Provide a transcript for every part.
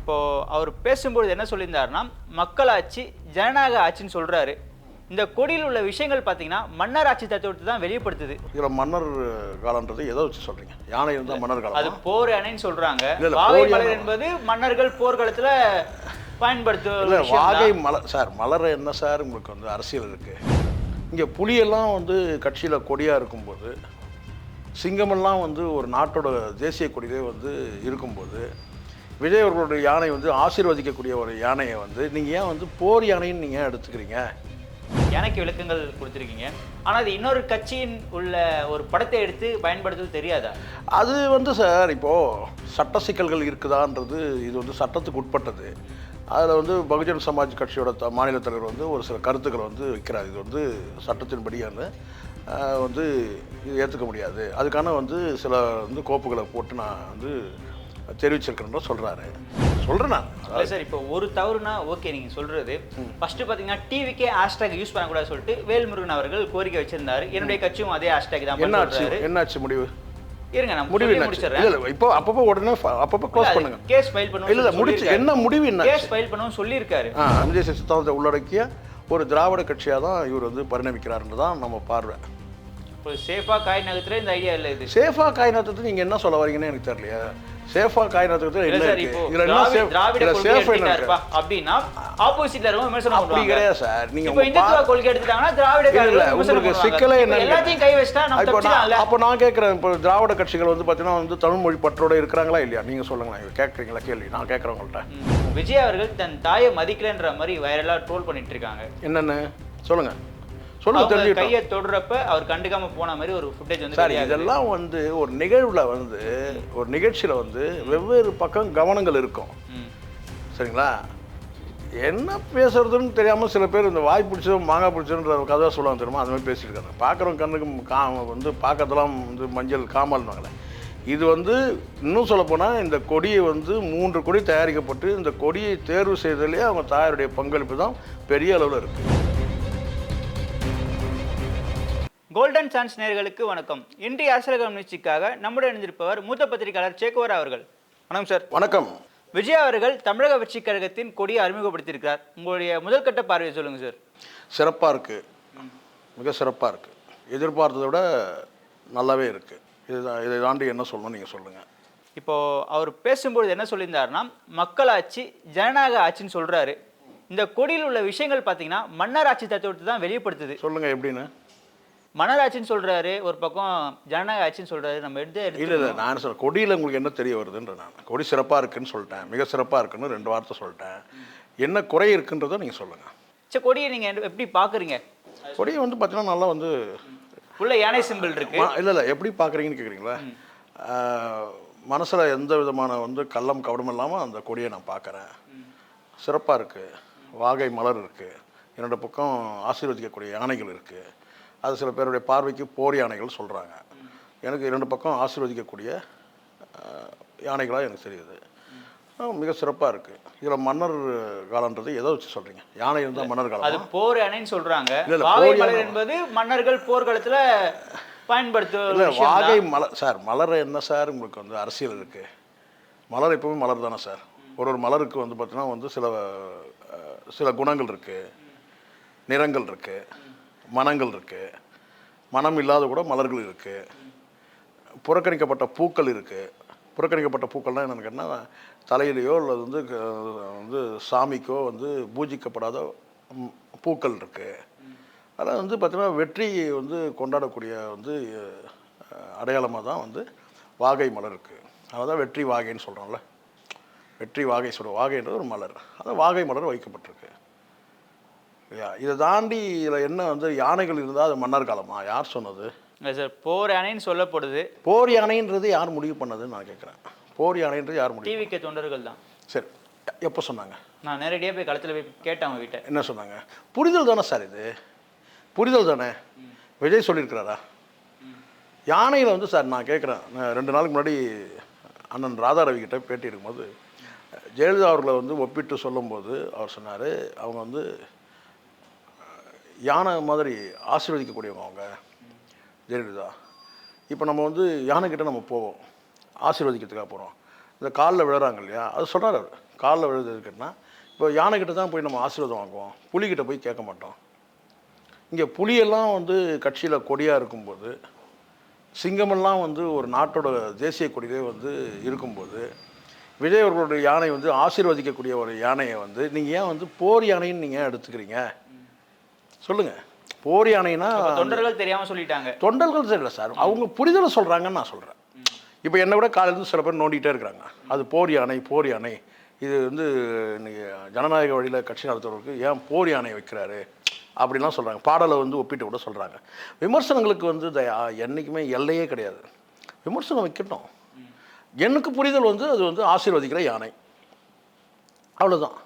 இப்போ அவர் பேசும்பொழுது என்ன சொல்லியிருந்தாருன்னா மக்களாட்சி ஜனநாயக ஆட்சின்னு சொல்றாரு. இந்த கொடியில் உள்ள விஷயங்கள் பார்த்தீங்கன்னா மன்னர் ஆட்சி தத்துவத்தை தான் வெளிப்படுத்துது. இதில் மன்னர் காலன்றது எதை வச்சு சொல்றீங்க? யானை இருந்தால் மன்னர் அது காலம் போர் அணைன்னு சொல்றாங்க. இல்ல, இல்ல, வாகை போர் மலர். என்பது மன்னர்கள் போர்க்களத்துல விஷயம் வாகை. மலர் சார் மலர் என்ன சார்? உங்களுக்கு வந்து அரசியல் இருக்கு. இங்கே புலியெல்லாம் வந்து கட்சியில் கொடியாக இருக்கும்போது சிங்கமெல்லாம் வந்து ஒரு நாட்டோட தேசிய கொடியிலே வந்து இருக்கும்போது விஜய் அவர்களுடைய யானை வந்து ஆசீர்வதிக்கக்கூடிய ஒரு யானையை வந்து நீங்கள் ஏன் வந்து போர் யானைன்னு நீங்கள் எடுத்துக்கிறீங்க? எனக்கு விளக்கங்கள் கொடுத்துருக்கீங்க. ஆனா அது இன்னொரு கட்சியின் உள்ள ஒரு படத்தை எடுத்து பயன்படுத்துவது தெரியாதா? அது வந்து சார் இப்போது சட்ட சிக்கல்கள் இருக்குதான்றது இது வந்து சட்டத்துக்கு உட்பட்டது. அதில் வந்து பகுஜன் சமாஜ் கட்சியோட த மாநில தலைவர் வந்து ஒரு சில கருத்துக்களை வந்து வைக்கிறார். இது வந்து சட்டத்தின்படியான வந்து இது ஏற்றுக்க முடியாது. அதுக்கான வந்து சில வந்து கோப்புகளை போட்டு நான் வந்து தெரிவிச்சிருக்கிறேன்னு சொல்கிறாரு சொல்கிறேன் நான். இல்ல சார் இப்போ ஒரு தவறுனா ஓகே நீங்க சொல்றது. ஃபர்ஸ்ட் பாத்தீங்கன்னா டிவிக்கே ஹேஷ்டேக் யூஸ் பண்ணக்கூடாது சொல்லிட்டு வேல்முருகன் அவர்கள் கோரிக்கை வச்சிருந்தாரு. என்னுடைய கட்சியும் அதே ஹேஷ்டேக் தான் என்ன ஆச்சு சொல்றாரு. என்னாச்சு முடிவு? இருங்க நான் முடிவு என்னாச்சு? முடிச்சிடுறேன். இல்லை இப்போ அப்பப்போ உடனே அப்பப்போ க்ளோஸ் பண்ணுங்க. கேஸ் ஃபைல் பண்ணுவோம் இல்லை முடிச்சு என்ன முடிவு என்ன கேஸ் ஃபைல் பண்ணுவோம் சொல்லியிருக்காரு. அஞ்சு சித்தாந்தத்தை உள்ளடக்கிய ஒரு திராவிட கட்சியாக தான் இவர் வந்து பரிணமிக்கிறாருன்னு தான் நம்ம பார்வை. இப்போ சேஃபா காய் நகத்துல இந்த ஐடியா இல்ல இது. சேஃபா காய்நாத்தத்தை நீங்கள் என்ன சொல்ல வரீங்கன்னு எனக்கு தெரியலையா. சேஃபா காய்நாத்தத்தில் இல்ல என்ன சார் இப்போ இதில் என்ன திராவிட- சேஃப் என்ன இருக்கு? அப்படின்னா ஆப்போசிட்ல இருக்கவங்க விமர்சனம் அப்படி கிடையாது சார். நீங்கள் இப்போ இந்துத்துவ கொள்கை எடுத்துட்டாங்கன்னா திராவிட இல்ல, இல்ல, உங்களுக்கு. சிக்கலே என்னன்னு எல்லாத்தையும் கை வச்சிட்டா நம்ம தப்பிச்சிடலாம்ல? அப்போ நான் கேட்குறேன் இப்போ திராவிட கட்சிகள் வந்து பார்த்தீங்கன்னா வந்து தமிழ் மொழி பற்றோட இருக்கிறாங்களா இல்லையா? நீங்கள் சொல்லுங்களேன். கேட்குறீங்களா கேள்வி. நான் ம். விஜய் அவர்கள் தன் தாயை மதிக்கலன்ற மாதிரி வைரலா ட்ரோல் பண்ணிட்டு இருக்காங்க. என்னென்னு? சொல்லுங்க. அவங்க தெரிஞ்சுக்கிட்டோம். கையை தொடுறப்ப அவர் கண்டுக்காம போன மாதிரி ஒரு ஃபுட்டேஜ் வந்து சார். இதெல்லாம் வந்து ஒரு நிகழ்வில் வந்து ஒரு நிகழ்ச்சியில் வந்து வெவ்வேறு பக்கம் கவனங்கள் இருக்கும். சரிங்களா? என்ன பேசுறதுன்னு தெரியாமல் சில பேர் இந்த வாய் பிடிச்சதும் மாங்காய் பிடிச்சதுன்ற கதை சொல்லுவாங்க தெரியுமா? அது மாதிரி பேசிட்டு இருக்காங்க. பார்க்குறவங்க கண்ணுக்கு கா வந்து பார்க்கறதெல்லாம் வந்து மஞ்சள் காமல்னாங்களே இது வந்து இன்னும் சொல்லப்போனால் இந்த கொடியை வந்து மூன்று கொடி தயாரிக்கப்பட்டு இந்த கொடியை தேர்வு செய்ததிலே அவங்க தாயாருடைய பங்களிப்பு தான் பெரிய அளவில் இருக்குது கோல்டன் சான்ஸ் நேயர்களுக்கு வணக்கம். இன்றைய அரசியலகம் நிகழ்ச்சிக்காக நம்முடன் இணைந்திருப்பவர் மூத்த பத்திரிகையாளர் சேக்குவர் அவர்கள். வணக்கம் சார். வணக்கம். விஜய் அவர்கள் தமிழக வெற்றி கழகத்தின் கொடியை அறிமுகப்படுத்தியிருக்கிறார். உங்களுடைய முதல் கட்ட பார்வையை சொல்லுங்க சார். சிறப்பாக இருக்குது மிக சிறப்பாக இருக்குது எதிர்பார்த்ததை விட நல்லாவே இருக்குது இதுதான் இதை தாண்டி என்ன சொல்லணும் நீங்கள் சொல்லுங்கள் இப்போ அவர் பேசும்பொழுது என்ன சொல்லியிருந்தாருன்னா மக்களாட்சி ஜனநாயக ஆட்சின்னு சொல்றாரு. இந்த கொடியில் உள்ள விஷயங்கள் பார்த்தீங்கன்னா மன்னர் ஆட்சி தத்துவத்தை தான் வெளிப்படுத்துது. சொல்லுங்கள் எப்படின்னு? மன்னர் ஆட்சின்னு சொல்றாரு ஒரு பக்கம் ஜனநாயக ஆட்சின்னு சொல்றாரு நம்ம எடுத்து இல்லை இல்லை நான் சொல்றேன் கொடியில் உங்களுக்கு என்ன தெரிய வருதுன்ற நான். கொடி சிறப்பாக இருக்குன்னு சொல்லிட்டேன் மிக சிறப்பாக இருக்குன்னு ரெண்டு வார்த்தை சொல்லிட்டேன். என்ன குறை இருக்குன்றதை நீங்கள் சொல்லுங்கள் சரி கொடியை நீங்க எப்படி பாக்குறீங்க? கொடியை வந்து பார்த்தீங்கன்னா நல்லா வந்து உள்ள யானை சிம்பிள் இருக்கு. இல்லை இல்லை எப்படி பார்க்குறீங்கன்னு கேட்குறீங்களா மனசில் எந்த விதமான வந்து கள்ளம் கவடம் இல்லாமல் அந்த கொடியை நான் பார்க்குறேன் சிறப்பாக இருக்குது வாகை மலர் இருக்குது என்னோட பக்கம் ஆசீர்வதிக்கக்கூடிய யானைகள் இருக்குது அது சில பேருடைய பார்வைக்கு போர் யானைகள் சொல்கிறாங்க எனக்கு இரண்டு பக்கம் ஆசீர்வதிக்கக்கூடிய யானைகளாக எனக்கு தெரியுது. மிக சிறப்பாக இருக்குது இதில் மன்னர் காலன்றது எதை வச்சு சொல்கிறீங்க யானை இருந்தால் மன்னர் அது காலம் போர் அணைன்னு சொல்றாங்க. இல்ல, இல்ல, வாகை போர் மலர். என்பது மன்னர்கள் போர்க்களத்துல பயன்படுத்தும் இல்லை வாகை. மலர் சார் மலர் என்ன சார்? உங்களுக்கு வந்து அரசியல் இருக்குது மலர் எப்பவுமே மலர் தானே சார்? ஒரு ஒரு மலருக்கு வந்து பார்த்தீங்கன்னா வந்து சில சில குணங்கள் இருக்குது நிறங்கள் இருக்குது மனங்கள் இருக்குது மனம் இல்லாத கூட மலர்கள் இருக்குது புறக்கணிக்கப்பட்ட பூக்கள் இருக்குது புறக்கணிக்கப்பட்ட பூக்கள்லாம் என்னென்னு கேட்டால் தலையிலையோ இல்லை வந்து க- வந்து சாமிக்கோ வந்து பூஜிக்கப்படாத பூக்கள் இருக்குது அதெல்லாம் வந்து பார்த்திங்கன்னா வெற்றி வந்து கொண்டாடக்கூடிய வந்து அடையாளமாக தான் வந்து வாகை மலர் இருக்குது அதான் வெற்றி வாகைன்னு சொல்கிறோம்ல வெற்றி வாகை சொல்ற வாகைன்றது ஒரு மலர். அதான் வாகை மலர் வைக்கப்பட்டிருக்கு. இல்லையா இதை தாண்டி இதில் என்ன வந்து யானைகள் இருந்தால் அது மன்னர் காலமா? யார் சொன்னது? இல்ல சார் போர் அணைன்னு சொல்லப்படுது. போர் யானைன்றது யார் முடிவு பண்ணதுன்னு நான் கேட்குறேன் போர் யானைன்றது யார் முடிவு டிவிக்கு தொண்டர்கள் தான். சரி எப்போ சொன்னாங்க? நான் நேரடியாக போய் களத்துல போய் கேட்டேன் அவங்க கிட்ட என்ன சொன்னாங்க? புரிதல் தானே சார் இது? புரிதல் தானே? விஜய் சொல்லியிருக்கிறாரா? யானையில் வந்து சார் நான் கேட்குறேன் ரெண்டு நாளுக்கு முன்னாடி அண்ணன் ராதாரவி கிட்ட பேட்டி எடுக்கும்போது ஜெயலலிதா அவர்களை வந்து ஒப்பிட்டு சொல்லும்போது அவர் சொன்னார் அவங்க வந்து யானை மாதிரி ஆசீர்வதிக்கக்கூடியவங்க அவங்க. ஜெயலலிதா இப்போ நம்ம வந்து யானைக்கிட்ட நம்ம போவோம். ஆசீர்வதிக்கிறதுக்காக போகிறோம் இந்த காலில் விழுறாங்க இல்லையா? அது சொல்கிறார் அவர். காலில் விழுது இப்போ யானைக்கிட்ட தான் போய் நம்ம ஆசீர்வாதம் வாங்குவோம். புலிகிட்ட போய் கேட்க மாட்டோம். இங்கே புலியெல்லாம் வந்து கட்சியில் கொடியாக இருக்கும்போது சிங்கமெல்லாம் வந்து ஒரு நாட்டோட தேசிய கொடியிலே வந்து இருக்கும்போது விஜய் அவர்களுடைய யானை வந்து ஆசீர்வதிக்கக்கூடிய ஒரு யானையை வந்து நீங்கள் ஏன் வந்து போர் யானைன்னு நீங்கள் ஏன் எடுத்துக்கிறீங்க? சொல்லுங்கள் போர் யானைனா தொண்டர்கள் தெரியாம சொல்லிட்டாங்க. தொண்டர்கள் தெரியல சார். அவங்க புரிதலை சொல்கிறாங்கன்னு நான் சொல்கிறேன் இப்போ என்னை விட காலையிலேருந்து சில பேர் நோண்டிகிட்டே இருக்கிறாங்க. அது போர் யானை போர் யானை இது வந்து இன்னைக்கு ஜனநாயக வழியில் கட்சி நடத்துறவருக்கு ஏன் போர் யானை வைக்கிறாரு அப்படிலாம் சொல்கிறாங்க பாடலை வந்து ஒப்பிட்டு கூட சொல்கிறாங்க விமர்சனங்களுக்கு வந்து தயா என்றைக்குமே எல்லையே கிடையாது. விமர்சனம் வைக்கட்டும். எனக்கு புரிதல் வந்து அது வந்து ஆசீர்வதிக்கிற யானை. அவ்வளோதான்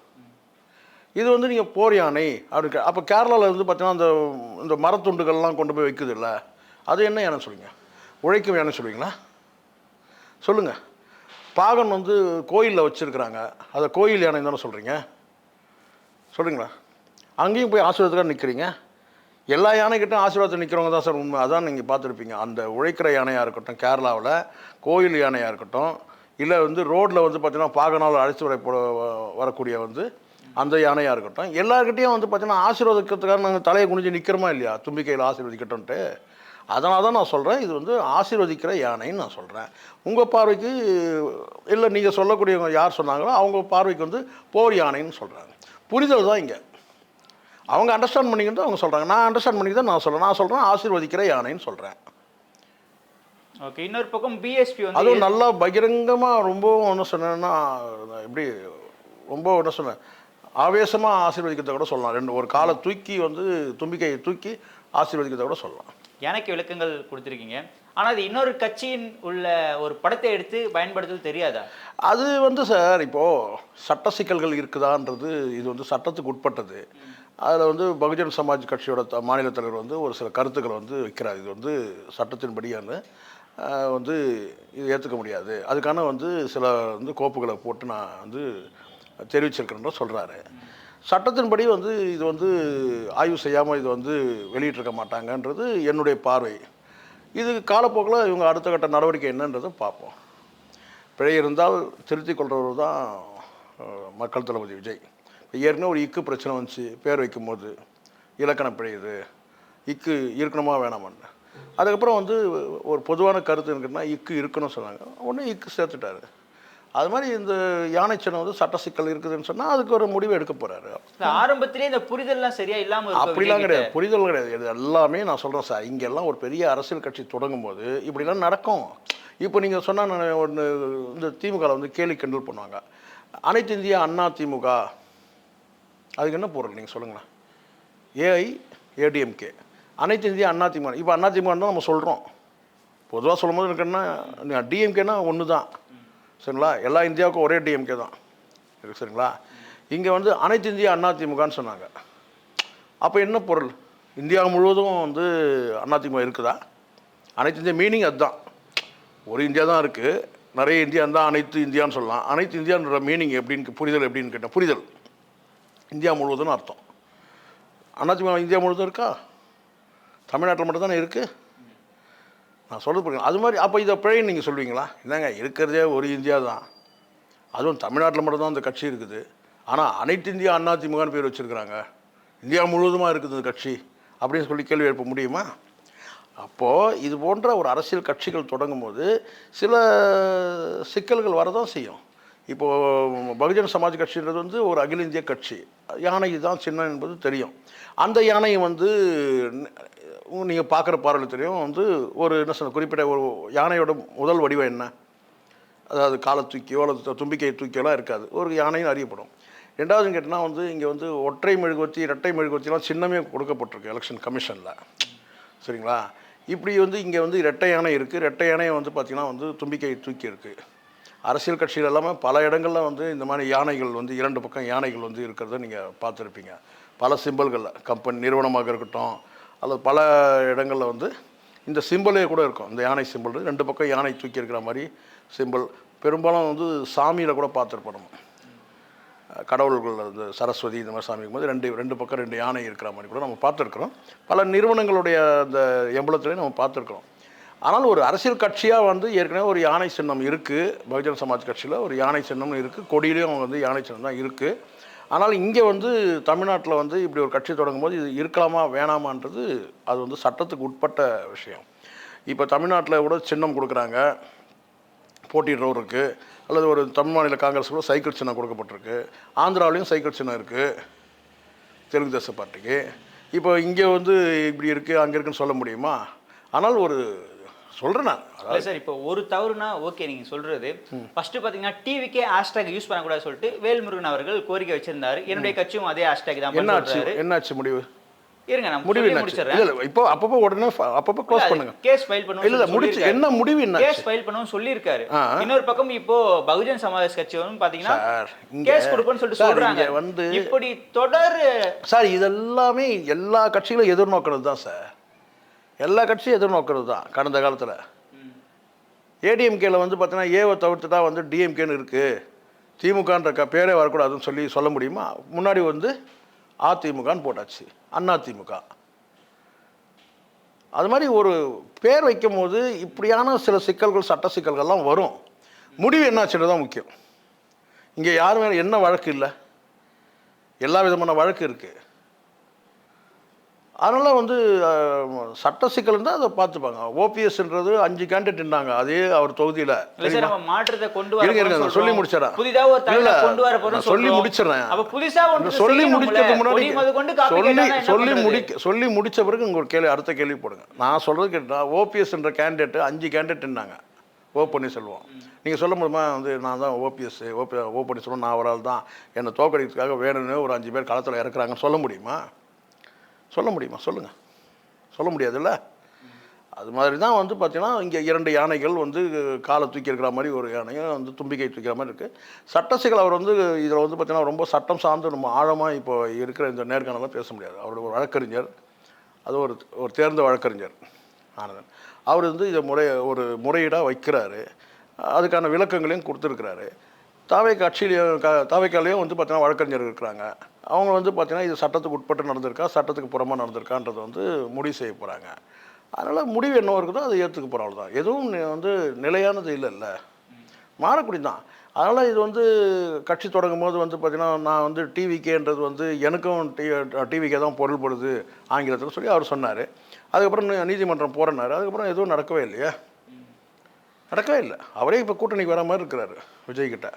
இது வந்து நீங்கள் போர் யானை அப்படி அப்போ கேரளாவில் வந்து பார்த்தீங்கன்னா அந்த இந்த மரத்துண்டுகள்லாம் கொண்டு போய் வைக்குது இல்லை அது என்ன யானை சொல்லுங்க. உழைக்கும் யானை சொல்லுவீங்களா? சொல்லுங்கள் பாகன் வந்து கோயிலில் வச்சுருக்குறாங்க. அதை கோயில் யானை தானே சொல்கிறீங்க சொல்கிறீங்களா அங்கேயும் போய் ஆசீர்வாதத்துக்காக நிற்கிறீங்க எல்லா யானைக்கிட்டும் ஆசீர்வாதத்தை நிற்கிறவங்க தான் சார் உண்மை. அதான் நீங்கள் பார்த்துருப்பீங்க. அந்த உழைக்கிற யானையாக இருக்கட்டும் கேரளாவில் கோயில் யானையாக இருக்கட்டும் இல்லை வந்து ரோட்டில் வந்து பார்த்தீங்கன்னா பாகனால் அழைச்சி வர போட வரக்கூடிய வந்து அந்த யானையாக இருக்கட்டும். எல்லாருக்கிட்டையும் வந்து பார்த்தீங்கன்னா ஆசீர்வாதத்துக்காக நாங்கள் தலையை குனிஞ்சு நிற்கிறோமா இல்லையா? தும்பிக்கையில் ஆசீர்வதிக்கட்டும்ன்ட்டு. அதனால தான் நான் சொல்கிறேன் இது வந்து ஆசீர்வதிக்கிற யானைன்னு நான் சொல்கிறேன் உங்கள் பார்வைக்கு இல்லை நீங்கள் சொல்லக்கூடியவங்க யார் சொன்னாங்களோ அவங்க பார்வைக்கு வந்து போர் யானைன்னு சொல்கிறாங்க புரிதல் தான் இங்கே. அவங்க அண்டர்ஸ்டாண்ட் பண்ணிக்கிட்டு அவங்க சொல்கிறாங்க நான் அண்டர்ஸ்டாண்ட் பண்ணிக்கிட்டு நான் சொல்கிறேன் நான் சொல்கிறேன் ஆசீர்வதிக்கிற யானைன்னு சொல்கிறேன் ஓகே இன்னொரு பக்கம் பிஎஸ்பி வந்து அதுவும் நல்லா பகிரங்கமாக ரொம்ப என்ன சொன்னேன்னா எப்படி ரொம்ப என்ன சொன்னேன் ஆவேசமாக ஆசீர்வதிக்கிறத கூட சொல்லலாம். ரெண்டு ஒரு காலை தூக்கி வந்து தும்பிக்கையை தூக்கி ஆசீர்வதிக்கிறத கூட சொல்லலாம். எனக்கு விளக்கங்கள் கொடுத்துருக்கீங்க. ஆனா அது இன்னொரு கட்சியின் உள்ள ஒரு படத்தை எடுத்து பயன்படுத்துறது தெரியாதா? அது வந்து சார் இப்போது சட்ட சிக்கல்கள் இருக்குதான்றது இது வந்து சட்டத்துக்கு உட்பட்டது. அதில் வந்து பகுஜன் சமாஜ் கட்சியோட த- மாநில தலைவர் வந்து ஒரு சில கருத்துக்களை வந்து வைக்கிறார். இது வந்து சட்டத்தின்படியான வந்து இது ஏற்றுக்க முடியாது. அதுக்கான வந்து சில வந்து கோப்புகளை போட்டு நான் வந்து தெரிவிச்சிருக்கிறேன்னு சொல்கிறாரு சட்டத்தின்படி வந்து இது வந்து ஆய்வு செய்யாமல் இது வந்து வெளியிட்டிருக்க மாட்டாங்கன்றது என்னுடைய பார்வை. இது காலப்போக்கில் இவங்க அடுத்த கட்ட நடவடிக்கை என்னன்றதை பார்ப்போம். பிழை இருந்தால் திருத்திக் கொள்கிறவர் தான் மக்கள் தளபதி விஜய். ஏற்கனவே ஒரு இக்கு பிரச்சனை வந்துச்சு பேர் வைக்கும்போது. இலக்கண பிழை இது. இக்கு இருக்கணுமா வேணாமான்னு. அதுக்கப்புறம் வந்து ஒரு பொதுவான கருத்து இருக்குன்னா இக்கு இருக்கணும்னு சொன்னாங்க. உடனே இக்கு சேர்த்துட்டாரு. அது மாதிரி இந்த யானை சின்னம் வந்து சட்ட சிக்கல் இருக்குதுன்னு சொன்னால் அதுக்கு ஒரு முடிவு எடுக்க போகிறாரு ஆரம்பத்திலே இந்த புரிதல்லாம் சரியா இல்லாம இருக்கும் அப்படிலாம். கிடையாது. புரிதல் கிடையாது. இது எல்லாமே நான் சொல்கிறேன் சார். இங்கெல்லாம் ஒரு பெரிய அரசியல் கட்சி தொடங்கும் போது இப்படிலாம் நடக்கும். இப்போ நீங்கள் சொன்னால் நான் ஒன்று இந்த திமுகவில் வந்து கேலி கிண்டல் பண்ணுவாங்க. அனைத்து இந்திய அண்ணா திமுக. அதுக்கு என்ன பொருள் நீங்கள் சொல்லுங்களேன். ஏஐ ஏடிஎம்கே அனைத்து இந்திய அண்ணா திமுக. இப்போ அண்ணா திமுக தான் நம்ம சொல்கிறோம் பொதுவாக சொல்லும்போது எனக்கு என்ன டிஎம்கேனா ஒன்று தான் சரிங்களா? எல்லா இந்தியாவுக்கும் ஒரே டிஎம்கே தான். இருக்கு சரிங்களா? இங்கே வந்து அனைத்து இந்தியா அண்ணா திமுகன்னு சொன்னாங்க. அப்போ என்ன பொருள்? இந்தியா முழுவதும் வந்து அதிமுக இருக்குதா? அனைத்து இந்தியா மீனிங் அதுதான். ஒரு இந்தியா தான் இருக்குது நிறைய இந்தியா இருந்தால் அனைத்து இந்தியான்னு சொல்லலாம். அனைத்து இந்தியான்ற மீனிங் எப்படின்னு புரிதல் எப்படின்னு கேட்டால் புரிதல். இந்தியா முழுவதும்னு அர்த்தம். அதிமுக இந்தியா முழுவதும் இருக்கா? தமிழ்நாட்டில் மட்டும்தானே இருக்குது நான் சொல்கிறது புரியும் அது மாதிரி அப்போ இதை பிழைன்னு நீங்கள் சொல்லுவீங்களா? என்னங்க இருக்கிறதே ஒரு இந்தியா தான். அதுவும் தமிழ்நாட்டில் மட்டும்தான் அந்த கட்சி இருக்குது. ஆனால் அனைத்து இந்தியா அண்ணா பேர் வச்சுருக்கிறாங்க. இந்தியா முழுவதுமாக இருக்குது இந்த கட்சி. அப்படின்னு சொல்லி கேள்வி எழுப்ப முடியுமா? அப்போது இது போன்ற ஒரு அரசியல் கட்சிகள் தொடங்கும் போது சில சிக்கல்கள் வரதான் செய்யும். இப்போது பகுஜன் சமாஜ் கட்சின்றது வந்து ஒரு அகில இந்திய கட்சி. யானை தான் சின்னம் என்பது தெரியும். அந்த யானையை வந்து நீங்கள் பார்க்குற பார்வையில் தெரியும் வந்து ஒரு என்ன சொல்ல குறிப்பிட்ட ஒரு யானையோட முதல் வடிவம் என்ன? அதாவது காலை தூக்கியோ அல்லது தும்பிக்கையை தூக்கியோலாம் இருக்காது. ஒரு யானையும் அறியப்படும். ரெண்டாவது கேட்டால் வந்து இங்கே வந்து ஒற்றை மெழுகுவத்தி இரட்டை மெழுகுவத்திலாம் சின்னமே கொடுக்கப்பட்டிருக்கு எலெக்ஷன் கமிஷனில் சரிங்களா? இப்படி வந்து இங்கே வந்து இரட்டை யானை இருக்குது இரட்டை யானையை வந்து பார்த்திங்கன்னா வந்து தும்பிக்கை தூக்கி இருக்குது அரசியல் கட்சிகள் எல்லாமே பல இடங்களில் வந்து இந்த மாதிரி யானைகள் வந்து இரண்டு பக்கம் யானைகள் வந்து இருக்கிறத நீங்கள் பார்த்துருப்பீங்க. பல சிம்பிள்களில் கம்பெனி நிறுவனமாக இருக்கட்டும் அல்லது பல இடங்களில் வந்து இந்த சிம்பிளே கூட இருக்கும். இந்த யானை சிம்பிள் ரெண்டு பக்கம் யானை தூக்கி இருக்கிற மாதிரி சிம்பிள் பெரும்பாலும் வந்து சாமியில் கூட பார்த்துருப்போம். நம்ம கடவுள்கள் இந்த சரஸ்வதி இந்த மாதிரி சாமிக்கும் போது ரெண்டு ரெண்டு பக்கம் ரெண்டு யானை இருக்கிற மாதிரி கூட நம்ம பார்த்துருக்குறோம். பல நிறுவனங்களுடைய அந்த எம்பளத்துலேயும் நம்ம பார்த்துருக்குறோம். ஆனால் ஒரு அரசியல் கட்சியாக வந்து ஏற்கனவே ஒரு யானை சின்னம் இருக்குது பகுஜன் சமாஜ் கட்சியில் ஒரு யானை சின்னம்னு இருக்குது கொடியிலையும் வந்து யானை சின்னம் தான் இருக்குது ஆனால் இங்கே வந்து தமிழ்நாட்டில் வந்து இப்படி ஒரு கட்சி தொடங்கும் போது இது இருக்கலாமா வேணாமான்றது அது வந்து சட்டத்துக்கு உட்பட்ட விஷயம். இப்போ தமிழ்நாட்டில் கூட சின்னம் கொடுக்குறாங்க. போட்டிடுறவருக்கு அல்லது ஒரு தமிழ் மாநில காங்கிரஸ் கூட சைக்கிள் சின்னம் கொடுக்கப்பட்டிருக்கு. ஆந்திராவிலையும் சைக்கிள் சின்னம் இருக்குது தெலுங்கு தேச பார்ட்டிக்கு. இப்போ இங்கே வந்து இப்படி இருக்குது அங்கே இருக்குன்னு சொல்ல முடியுமா? ஆனால் ஒரு சொல்கிறேன் நான். இல்ல சார் இப்போ ஒரு தவறுனா ஓகே நீங்க சொல்றது. ஃபர்ஸ்ட் பாத்தீங்கன்னா டிவிக்கே ஹேஷ்டேக் யூஸ் பண்ணக்கூடாது சொல்லிட்டு வேல்முருகன் அவர்கள் கோரிக்கை வச்சிருந்தாரு. என்னுடைய கட்சியும் அதே ஹேஷ்டேக் தான் என்ன ஆச்சு சொல்றாரு. என்னாச்சு முடிவு? இருங்க நான் முடிவு என்னாச்சு? முடிச்சிடுறேன். இப்போ அப்பப்போ உடனே அப்பப்போ க்ளோஸ் பண்ணுங்க. கேஸ் ஃபைல் பண்ணுவோம் இல்லை முடிச்சு என்ன முடிவு என்ன கேஸ் ஃபைல் பண்ணவும் சொல்லியிருக்காரு. இன்னொரு பக்கம் இப்போ பகுஜன் சமாஜ் கட்சி வந்து பாத்தீங்கன்னா கேஸ் கொடுப்போம்னு சொல்லிட்டு சொல்றாங்க. வந்து இப்படி தொடர். சார் இதெல்லாமே எல்லா கட்சிகளும் எதிர்நோக்கிறது தான் சார். எல்லா கட்சியும் எதிர்நோக்கிறது தான் கடந்த காலத்தில். ஏடிஎம்கேல வந்து பார்த்தீங்கன்னா ஏவை தவிர்த்துட்டா வந்து டிஎம்கேன்னு இருக்குது திமுகன்ற க பேரே வரக்கூடாதுன்னு சொல்லி சொல்ல முடியுமா? முன்னாடி வந்து அதிமுகன்னு போட்டாச்சு. அண்ணா திமுக. அது மாதிரி ஒரு பேர் வைக்கும் போது இப்படியான சில சிக்கல்கள் சட்ட சிக்கல்கள்லாம் வரும். முடிவு என்னாச்சுன்னு தான் முக்கியம். இங்கே யார் மேலே என்ன வழக்கு இல்லை? எல்லா விதமான வழக்கு இருக்குது அதனால் வந்து சட்ட சிக்கல் இருந்தால் அதை பார்த்துப்பாங்க ஓபிஎஸ்ன்றது அஞ்சு கேண்டிடேட் இருந்தாங்க. அதே அவர் தொகுதியில். மாற்றத்தை கொண்டு வர சொல்லி. முடிச்சிடறேன். புதிதா ஒரு இல்ல, தலைவரை இல்ல, கொண்டு வர சொல்லி முடிச்சிடுறேன். அப்ப சொல்லி முடிக்கிறதுக்கு முன்னாடி சொல்லி சொல்லி? முடிக்க சொல்லி முடிச்ச பிறகு உங்க ஒரு கேள்வி அடுத்த கேள்வி போடுங்க. நான் சொல்றது கேட்டா ஓபிஎஸ்ன்ற கேண்டிடேட் அஞ்சு கேண்டிடேட் இருந்தாங்க ஓ பன்னீர்செல்வம் நீங்கள் சொல்ல முடியுமா வந்து நான் தான் ஓபிஎஸ் ஓபி ஓ பன்னீர்செல்வம் நான் ஒரு ஆள் தான். என்னை தோக்கடிக்கிறதுக்காக வேணும்னு ஒரு அஞ்சு பேர் களத்தில் இறக்குறாங்கன்னு சொல்ல முடியுமா? சொல்ல முடியுமா? சொல்லுங்கள் சொல்ல முடியாதுல்ல? அது மாதிரி தான் வந்து பார்த்தீங்கன்னா இங்கே இரண்டு யானைகள் வந்து காலை தூக்கி இருக்கிற மாதிரி ஒரு யானையும் வந்து தும்பிக்கை தூக்கிற மாதிரி இருக்குது சட்ட சிக்கல் அவர் வந்து இதில் வந்து பார்த்தீங்கன்னா ரொம்ப சட்டம் சார்ந்து நம்ம ஆழமாக இப்போ இருக்கிற இந்த நேர்காணலாம் பேச முடியாது. அவரோட ஒரு வழக்கறிஞர். அது ஒரு ஒரு தேர்ந்த வழக்கறிஞர். ஆனந்தன். அவர் வந்து இதை முறை ஒரு முறையீடாக வைக்கிறாரு. அதுக்கான விளக்கங்களையும் கொடுத்துருக்கிறாரு. தாவை கட்சியிலையும் க தாவைக்காலையும் வந்து பார்த்தீங்கன்னா வழக்கறிஞர் இருக்கிறாங்க. அவங்க வந்து பார்த்திங்கன்னா இது சட்டத்துக்கு உட்பட்டு நடந்திருக்கா சட்டத்துக்கு புறமாக நடந்திருக்கான்றதை வந்து முடிவு செய்ய போகிறாங்க அதனால் முடிவு என்ன இருக்குதோ அதை ஏற்றுக்க போகிறோம் தான் எதுவும் வந்து நிலையானது இல்லைல்ல மாறக்கூடிய தான். அதனால் இது வந்து கட்சி தொடங்கும் போது வந்து பார்த்திங்கன்னா நான் வந்து டிவிக்கேன்றது வந்து எனக்கும் டி டிவிக்கே தான் பொருள்படுது ஆங்கிலத்தில் சொல்லி அவர் சொன்னார். அதுக்கப்புறம் நீதிமன்றம் போகிறனாரு அதுக்கப்புறம் எதுவும் நடக்கவே இல்லையா. நடக்கவே இல்லை. அவரே இப்போ கூட்டணிக்கு வர மாதிரி இருக்கிறாரு விஜய்கிட்ட.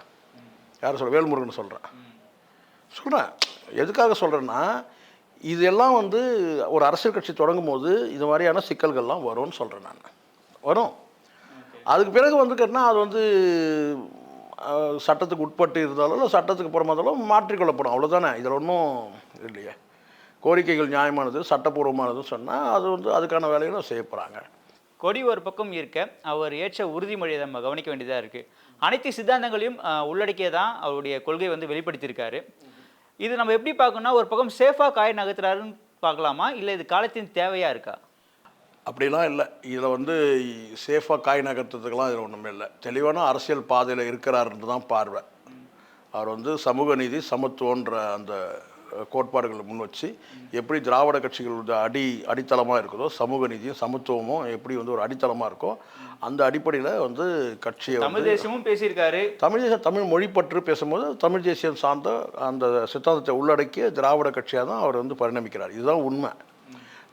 யார் சொல்ல வேல்முருகன் சொல்கிறேன் சொல்கிறேன் எதுக்காக சொல்கிறேன்னா இதெல்லாம் வந்து ஒரு அரசியல் கட்சி தொடங்கும் போது இது மாதிரியான சிக்கல்கள்லாம் வரும்னு சொல்கிறேன் நான். வரும். அதுக்கு பிறகு வந்து கேட்டால் அது வந்து சட்டத்துக்கு உட்பட்டு இருந்தாலும் இல்லை சட்டத்துக்கு புறமா இருந்தாலும் மாற்றிக்கொள்ளப்படும். அவ்வளோதானே இதில் ஒன்றும் இல்லையே. கோரிக்கைகள் நியாயமானது சட்டப்பூர்வமானதுன்னு சொன்னால் அது வந்து அதுக்கான வேலைகளும் செய்ய போகிறாங்க கொடி ஒரு பக்கம் இருக்க அவர் ஏற்ற உறுதிமொழியை நம்ம கவனிக்க வேண்டியதாக இருக்குது அனைத்து சித்தாந்தங்களையும் உள்ளடக்கியதான் தான் அவருடைய கொள்கை வந்து வெளிப்படுத்தியிருக்காரு. இது நம்ம எப்படி பார்க்கணும்னா ஒரு பக்கம் சேஃபாக காய் நகர்த்துறாருன்னு பார்க்கலாமா? இல்லை இது காலத்தின் தேவையாக இருக்கா? அப்படிலாம் இல்லை. இதில் வந்து சேஃபாக காய் நகர்த்துறதுக்கெல்லாம் இதில் ஒன்றுமே இல்லை. தெளிவான அரசியல் பாதையில் இருக்கிறாருன்னு தான் பார்வை. அவர் வந்து சமூக நீதி சமத்துவன்ற அந்த கோட்பாடுகளை முன் வச்சு எப்படி திராவிட கட்சிகளோட அடி அடித்தளமாக இருக்குதோ சமூக நீதியும் சமத்துவமும் எப்படி வந்து ஒரு அடித்தளமாக இருக்கோ அந்த அடிப்படையில் வந்து கட்சியை தமிழ் தேசமும் பேசியிருக்காரு. தமிழ் தேச தமிழ் மொழி பற்று பேசும்போது தமிழ் தேசியம் சார்ந்த அந்த சித்தாந்தத்தை உள்ளடக்கிய திராவிட கட்சியாக தான் அவர் வந்து பரிணமிக்கிறார். இதுதான் உண்மை.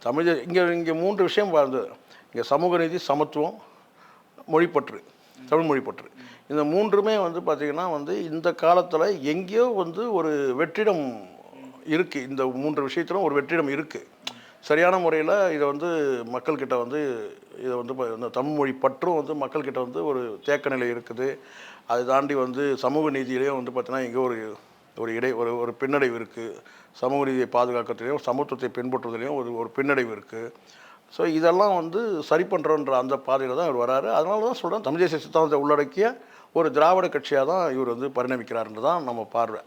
தமிழ் இங்கே இங்கே மூன்று விஷயம் வந்து இங்கே சமூக நீதி சமத்துவம் மொழிப்பற்று தமிழ் மொழிப்பற்று இந்த மூன்றுமே வந்து பார்த்திங்கன்னா வந்து இந்த காலத்தில் எங்கேயோ வந்து ஒரு வெற்றிடம் இருக்குது இந்த மூன்று விஷயத்திலும் ஒரு வெற்றிடம் இருக்குது சரியான முறையில் இதை வந்து மக்கள்கிட்ட வந்து இதை வந்து ப- இந்த தமிழ்மொழி பற்றும் வந்து மக்கள்கிட்ட வந்து ஒரு தேக்க நிலை இருக்குது. அதை தாண்டி வந்து சமூக நீதியிலையும் வந்து பார்த்தீங்கன்னா இங்கே ஒரு ஒரு இடை ஒரு ஒரு பின்னடைவு இருக்குது சமூக நீதியை பாதுகாக்கிறதுலையும் சமத்துவத்தை பின்பற்றுவதிலையும் ஒரு ஒரு பின்னடைவு இருக்குது ஸோ இதெல்லாம் வந்து சரி பண்ணுறோன்ற அந்த பாதையில் தான் இவர் வராரு. அதனால தான் சொல்கிறேன் தமிழ் தேசிய சித்தாந்தத்தை உள்ளடக்கிய ஒரு திராவிட கட்சியாக தான் இவர் வந்து பரிணமிக்கிறாருன்னு தான் நம்ம பார்வை.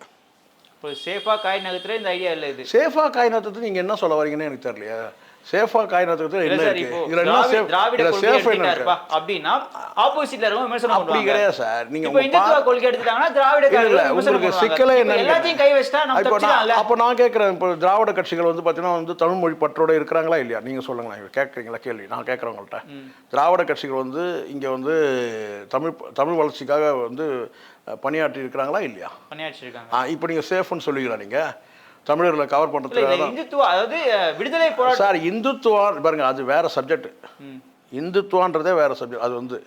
இப்போ சேஃபாக காய் நகர்த்துற இந்த ஐடியா இல்லை இது. சேஃபாக காயினத்தை நீங்கள் என்ன சொல்ல வரீங்கன்னு எனக்கு தெரியலையே. சேஃபா காய் இல்ல என்ன இதுல என்ன சேஃப் இதுல சேஃப் என்ன அப்படின்னா ஆப்போசிட்ல இருக்கவங்க விமர்சனம் அப்படி கிடையாது சார். நீங்க இப்போ இந்துத்துவ கொள்கை எடுத்துட்டாங்கன்னா திராவிட இல்ல, உங்களுக்கு. சிக்கலே என்னன்னு எல்லாத்தையும் கை வச்சிட்டா நம்ம தப்பிச்சிடலாம்ல? அப்போ நான் கேட்குறேன் இப்போ திராவிட கட்சிகள் வந்து பார்த்தீங்கன்னா வந்து தமிழ் மொழி பற்றோட இருக்கிறாங்களா இல்லையா? நீங்கள் சொல்லுங்களேன். இப்போ கேட்குறீங்களா கேள்வி. நான் கேட்குறேன் உங்கள்கிட்ட திராவிட கட்சிகள் வந்து இங்கே வந்து தமிழ் தமிழ் வளர்ச்சிக்காக வந்து பணியாற்றி இருக்கிறாங்களா இல்லையா? பண்ணியாச்சிருக்காங்க ஆ இப்போ நீங்கள் சேஃப்னு சொல்லுவீங்களா நீங்கள் தமிழர்களை கவர் இல்ல இந்துத்துவ அதாவது விடுதலை போராட்டம் சார் இந்துத்துவா பாருங்க அது வேற சப்ஜெக்ட். இந்துத்துவான்றதே வேற சப்ஜெக்ட் அது வந்து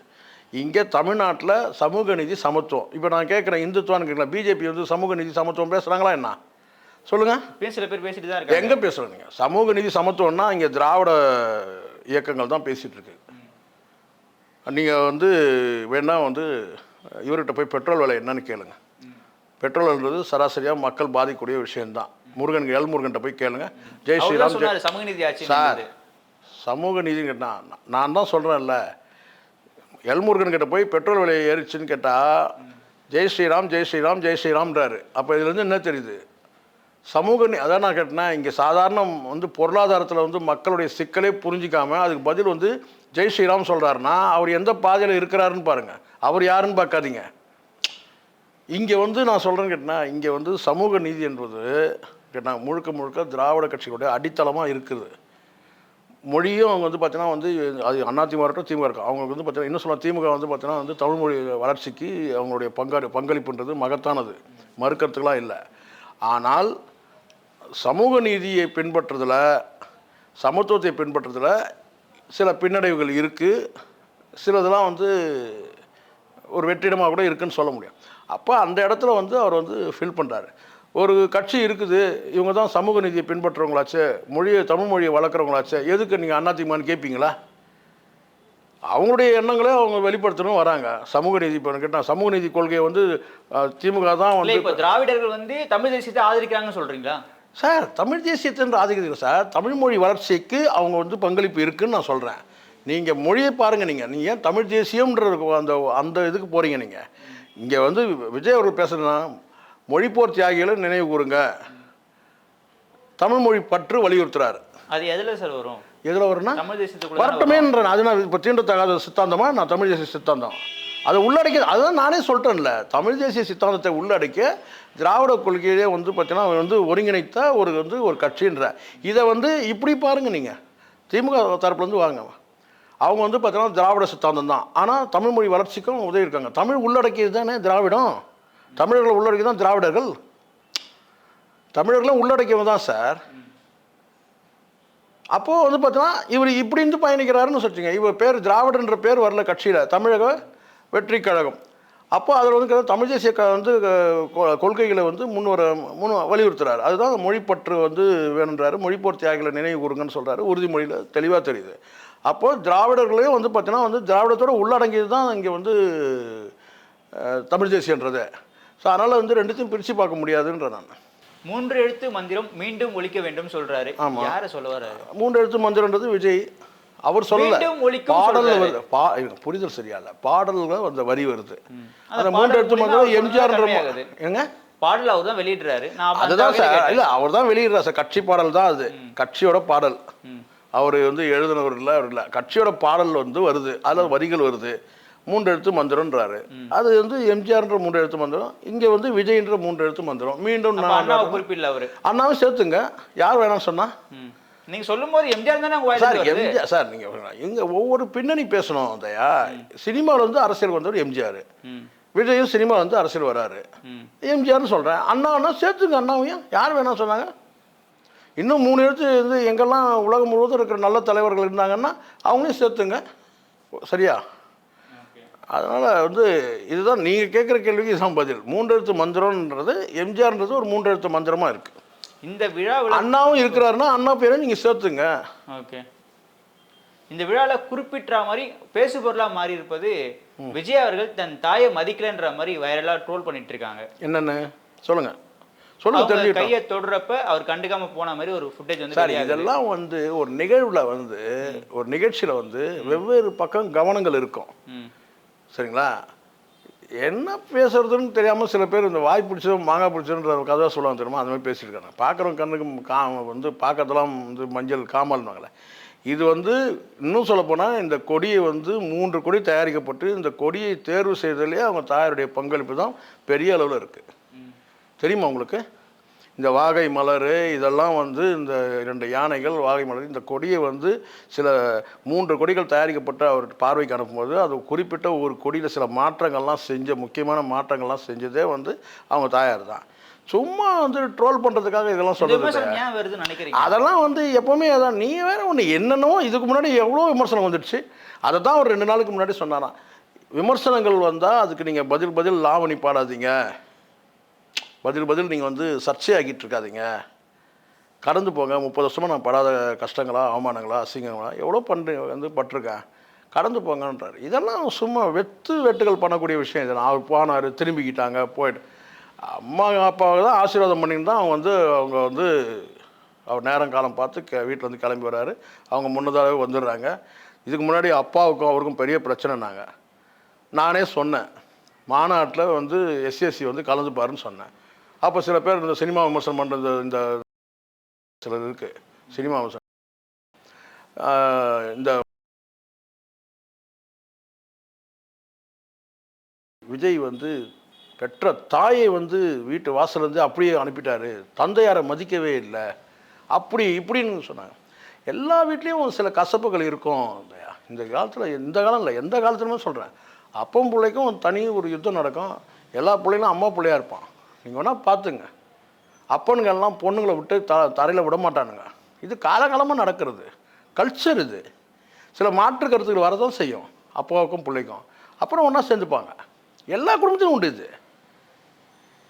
இங்கே தமிழ்நாட்டில் சமூக நீதி சமத்துவம். இப்போ நான் கேட்குறேன் இந்துத்துவான்னு கேட்கலாம் பிஜேபி வந்து சமூக நீதி சமத்துவம் பேசுகிறாங்களா என்ன? சொல்லுங்கள் சில பேர் பேசிட்டு தான் இருக்காங்க. எங்கே பேசுகிறோம் நீங்கள் சமூக நீதி சமத்துவம்னா இங்கே திராவிட இயக்கங்கள் தான் பேசிகிட்டு இருக்கு. நீங்கள் வந்து வேணா வந்து இவர்கிட்ட போய் பெட்ரோல் விலை என்னன்னு கேளுங்க. பெட்ரோல்ன்றது சராசரியாக மக்கள் பாதிக்கக்கூடிய விஷயம்தான். முருகன் எல் முருகன்கிட்ட போய் கேளுங்க. ஜெய் ஸ்ரீராம் சமூக நீதி ஆட்சி சார் சமூக நீதி கேட்டான் நான் தான் சொல்கிறேன்ல எல்முருகன் கிட்ட போய் பெட்ரோல் விலை ஏறிச்சுன்னு கேட்டால் ஜெய் ஸ்ரீராம் ஜெய் ஸ்ரீராம் ஜெய் ஸ்ரீராம்ன்றாரு. அப்போ இதுலேருந்து என்ன தெரியுது? சமூக நீ அதான் நான் கேட்டேன்னா இங்கே சாதாரண வந்து பொருளாதாரத்தில் வந்து மக்களுடைய சிக்கலே புரிஞ்சிக்காம அதுக்கு பதில் வந்து ஜெய் ஸ்ரீராம் சொல்கிறாருன்னா அவர் எந்த பாதையில் இருக்கிறாருன்னு பாருங்கள் அவர் யாருன்னு பார்க்காதீங்க. இங்கே வந்து நான் சொல்கிறேன்னு கேட்டால் இங்கே வந்து சமூக நீதி என்பது கேட்டால் முழுக்க முழுக்க திராவிட கட்சிகளுடைய அடித்தளமாக இருக்குது. மொழியும் அவங்க வந்து பார்த்தீங்கன்னா வந்து அது அதிமுக இருக்கட்டும் திமுக இருக்கும் அவங்களுக்கு வந்து பார்த்தீங்கன்னா இன்னும் சொல்ல திமுக வந்து பார்த்தீங்கன்னா வந்து தமிழ் மொழி வளர்ச்சிக்கு அவங்களுடைய பங்காளி பங்களிப்புன்றது மகத்தானது. மறுக்கிறதுக்கெலாம் இல்லை. ஆனால் சமூக நீதியை பின்பற்றுறதில் சமத்துவத்தை பின்பற்றுறதில் சில பின்னடைவுகள் இருக்குது சிலதெல்லாம் வந்து ஒரு வெற்றிடமாக கூட இருக்குன்னு சொல்ல முடியும் அப்போ அந்த இடத்துல வந்து அவர் வந்து ஃபில் பண்ணுறாரு ஒரு கட்சி இருக்குது இவங்க தான் சமூக நீதியை பின்பற்றுறவங்களாச்சே மொழியை தமிழ் மொழியை வளர்க்குறவங்களாச்சே எதுக்கு நீங்கள் அண்ணாத்திமான்னு கேட்பீங்களா அவங்களுடைய எண்ணங்களே அவங்க வெளிப்படுத்தணும் வராங்க. சமூக நீதி இப்போ கேட்டால் சமூக நீதி கொள்கையை வந்து திமுக தான் வந்து இப்போ திராவிடர்கள் வந்து தமிழ் தேசியத்தை ஆதரிக்கிறாங்கன்னு சொல்றீங்களா? சார் தமிழ் தேசியத்தின் ஆதிக்கத்தில் சார். தமிழ் மொழி வளர்ச்சிக்கு அவங்க வந்து பங்களிப்பு இருக்குன்னு நான் சொல்கிறேன் நீங்கள் மொழியை பாருங்கள் நீங்கள் நீங்கள் ஏன் தமிழ் தேசியம்ன்ற அந்த அந்த இதுக்கு போகிறீங்க நீங்கள் இங்கே வந்து விஜய் அவர்கள் பேசுகிறேன்னா மொழிப்போர் தியாகிகளை நினைவு கூறுங்க. தமிழ் மொழி பற்று வலியுறுத்துறாரு. அது எதுல சார் வரும்? எதில் வரும்னா தமிழ் தேசியத்துக்குள்ள. வரட்டுமேன்ற அது நான் இப்போ தீண்டத்தகாத சித்தாந்தமா? நான் தமிழ் தேசிய சித்தாந்தம். அதை உள்ளடக்கி அதுதான் நானே சொல்லிட்டேன்ல தமிழ் தேசிய சித்தாந்தத்தை உள்ளடக்க திராவிட கொள்கையிலே வந்து பார்த்தீங்கன்னா அவன் வந்து ஒருங்கிணைத்த ஒரு வந்து ஒரு கட்சின்ற. இதை வந்து இப்படி பாருங்க நீங்கள் திமுக தரப்புலேருந்து வாங்க. அவங்க வந்து பார்த்தீங்கன்னா திராவிட சித்தாந்தம் தான். ஆனால் தமிழ் மொழி வளர்ச்சிக்கும் உதவி இருக்காங்க தமிழ் உள்ளடக்கியது தானே திராவிடம்? தமிழர்களை உள்ளடக்கி தான் திராவிடர்கள்? தமிழர்களும் உள்ளடக்கியவங்க தான் சார். அப்போது வந்து பார்த்தீங்கன்னா இவர் இப்படி இருந்து பயணிக்கிறாருன்னு சொல்லிச்சுங்க இவர் பேர் திராவிடன்ற பேர் வரல கட்சியில். தமிழக வெற்றி கழகம். அப்போ அதில் வந்து தமிழ் தேசிய க வந்து கொள்கைகளை வந்து முன்வர முன் வலியுறுத்துறாரு. அதுதான் மொழிப்பற்று வந்து வேணுன்றாரு. மொழிப்போர் தியாகிகளை நினைவு கூறுங்கன்னு சொல்கிறாரு உறுதிமொழியில் தெளிவாக தெரியுது. அப்போது திராவிடர்களையும் வந்து பார்த்தீங்கன்னா வந்து திராவிடத்தோட உள்ளடங்கியது தான் இங்கே வந்து தமிழ் தேசியன்றது. ஸோ அதனால் வந்து ரெண்டுத்தையும் பிரித்து பார்க்க முடியாதுன்ற நான். மூன்று எழுத்து மந்திரம் மீண்டும் ஒழிக்க வேண்டும் சொல்றாரு. ஆமா. யார சொல்ல வர்றாரு? மூன்று எழுத்து மந்திரன்றது விஜய். அவர் சொல்லல. வருது பா புரிதல் சரியா இல்ல பாடல்ல அந்த வரி வருது. அந்த மூன்று பாடல் எழுத்து மந்திரம் எம்ஜிஆர். ஏங்க பாடல் அவர் தான் வெளியிடுறாரு. அப்ப அதுதான் சார். இல்ல அவர் தான் வெளியிடுறார் சார். கட்சி பாடல் தான் அது. கட்சியோட பாடல். அவர் வந்து எழுதினவர் இல்லை அவர் இல்லை. கட்சியோட பாடல் வந்து வருது. அதில் வரிகள் வருது. மூன்று எழுத்து மந்திரம்ன்றாரு. அது வந்து எம்ஜிஆர்ன்ற மூன்று எழுத்து மந்திரம் இங்க வந்து விஜய்ன்ற மூன்று எழுத்து மந்திரம். மீண்டும் நான் குறிப்பிடல அவரு. அண்ணாவும் சேர்த்துங்க. யார் வேணாம்னு சொன்னா? ம். நீங்க சொல்லும் போது எம்ஜிஆர் தானே சார் எம்ஜிஆர் சார் நீங்கள் இங்க ஒவ்வொரு பின்னணி பேசணும் தயா. சினிமாவில் வந்து அரசியல் வந்தவர் எம்ஜிஆர். விஜயும் சினிமா வந்து அரசியல் வராரு. எம்ஜிஆர்னு சொல்கிறேன் அண்ணான்னா சேர்த்துங்க அண்ணாவையும். யார் வேணாம் சொன்னாங்க? இன்னும் மூணு எழுத்து வந்து எங்கெல்லாம் உலகம் முழுவதும் இருக்கிற நல்ல தலைவர்கள் இருந்தாங்கன்னா அவங்களையும் சேர்த்துங்க. சரியா? அதனால் வந்து இதுதான் நீங்கள் கேட்குற கேள்விக்கு இதுதான் பதில். மூன்று எழுத்து மந்திரம்ன்றது எம்ஜிஆர்ன்றது ஒரு மூன்று எழுத்து மந்திரமாக இருக்குது இந்த விழாவில் அண்ணாவும் இருக்கிறாருன்னா அண்ணா பேரை நீங்கள் சேர்த்துங்க. ஓகே. இந்த விழால குறிப்பிட்ட மாதிரி பேசு பொருளா மாறி இருப்பது விஜய் அவர்கள் தன் தாயை மதிக்கலன்ற மாதிரி வைரலா ட்ரோல் பண்ணிட்டு இருக்காங்க. என்னென்னு? சொல்லுங்கள் சொல்லுங்க தெரிஞ்சுக்கிட்டோம். கையை தொடுறப்ப அவர் கண்டுக்காம போன மாதிரி ஒரு ஃபுட்டேஜ் வந்து சார். இதெல்லாம் வந்து ஒரு நிகழ்வில் வந்து ஒரு நிகழ்ச்சியில் வந்து வெவ்வேறு பக்கம் கவனங்கள் இருக்கும். சரிங்களா? என்ன பேசுறதுன்னு தெரியாமல் சில பேர் இந்த வாய் பிடிச்சதும் மாங்காய் பிடிச்சதுன்ற கதை சொல்லுவாங்க தெரியுமா? அந்த மாதிரி பேசியிருக்காங்க பார்க்குறவங்க கண்ணுக்கு கா வந்து பார்க்கறதெல்லாம் வந்து மஞ்சள் காமல்னாங்களே இது வந்து இன்னும் சொல்லப்போனால் இந்த கொடியை வந்து மூன்று கொடி தயாரிக்கப்பட்டு இந்த கொடியை தேர்வு செய்ததிலே அவங்க தாயாருடைய பங்களிப்பு தான் பெரிய அளவில் இருக்குது தெரியுமா உங்களுக்கு? இந்த வாகை மலர் இதெல்லாம் வந்து இந்த இரண்டு யானைகள் வாகை மலர் இந்த கொடியை வந்து சில மூன்று கொடிகள் தயாரிக்கப்பட்டு அவர் பார்வைக்கு அனுப்பும்போது அது குறிப்பிட்ட ஒரு கொடியில் சில மாற்றங்கள்லாம் செஞ்ச முக்கியமான மாற்றங்கள்லாம் செஞ்சதே வந்து அவங்க தாயார் தான். சும்மா வந்து ட்ரோல் பண்ணுறதுக்காக இதெல்லாம் சொல்கிறது அதெல்லாம் வந்து எப்போவுமே அதான் நீ வேற ஒன்று என்னென்னவோ இதுக்கு முன்னாடி எவ்வளோ விமர்சனம் வந்துடுச்சு. அதை தான் ஒரு ரெண்டு நாளுக்கு முன்னாடி சொன்னாராம். விமர்சனங்கள் வந்தால் அதுக்கு நீங்கள் பதில் பதில் லாவணி பாடாதீங்க. பதில் பதில் நீங்கள் வந்து சர்ச்சையாக்கிட்டு இருக்காதீங்க கடந்து போங்க. முப்பது வருஷமாக நான் படாத கஷ்டங்களா அவமானங்களா அசிங்கங்களா எவ்வளோ பண்ணு வந்து பட்டிருக்கேன். கடந்து போங்கன்றார். இதெல்லாம் சும்மா வெத்து வெட்டுகள் பண்ணக்கூடிய விஷயம் இதெல்லாம் அவர் போனார் திரும்பிக்கிட்டாங்க போயிட்டு. அம்மா அப்பாவை தான் ஆசீர்வாதம் பண்ணிட்டு தான் அவங்க வந்து அவங்க வந்து அவர் நேரம் காலம் பார்த்து க வீட்டில் வந்து கிளம்பி வர்றாரு அவங்க முன்னதாகவே வந்துடுறாங்க. இதுக்கு முன்னாடி அப்பாவுக்கும் அவருக்கும் பெரிய பிரச்சனைனாங்க நானே சொன்னேன். மாநாட்டில் வந்து எஸ்எஸ்சி வந்து கலந்துப்பாருன்னு சொன்னேன். அப்போ சில பேர் இந்த சினிமா விமர்சனம் பண்ணுறது இந்த சிலது இருக்குது சினிமா விமர்சனம். இந்த விஜய் வந்து பெற்ற தாயை வந்து வீட்டு வாசலேருந்து அப்படியே அனுப்பிட்டாரு. தந்தையாரை மதிக்கவே இல்லை. அப்படி இப்படின்னு சொன்னாங்க. எல்லா வீட்லேயும் சில கசப்புகள் இருக்கும். இந்த காலத்தில் இந்த காலம் இல்லை எந்த காலத்துலையுமே சொல்கிறேன் அப்பம் பிள்ளைக்கும் தனி ஒரு யுத்தம் நடக்கும். எல்லா பிள்ளைகளும் அம்மா பிள்ளையாக இருப்பான். நீங்கள் வேணால் பார்த்துங்க. அப்பனுங்கெல்லாம் பொண்ணுங்களை விட்டு த தரையில் விட மாட்டானுங்க. இது காலகாலமாக நடக்கிறது. கல்ச்சர் இது. சில மாற்று கருத்துக்கள் வரதான் செய்யும். அப்பாவுக்கும் பிள்ளைக்கும். அப்புறம் ஒன்றா சேர்ந்துப்பாங்க. எல்லா குடும்பத்திலும் உண்டு இது.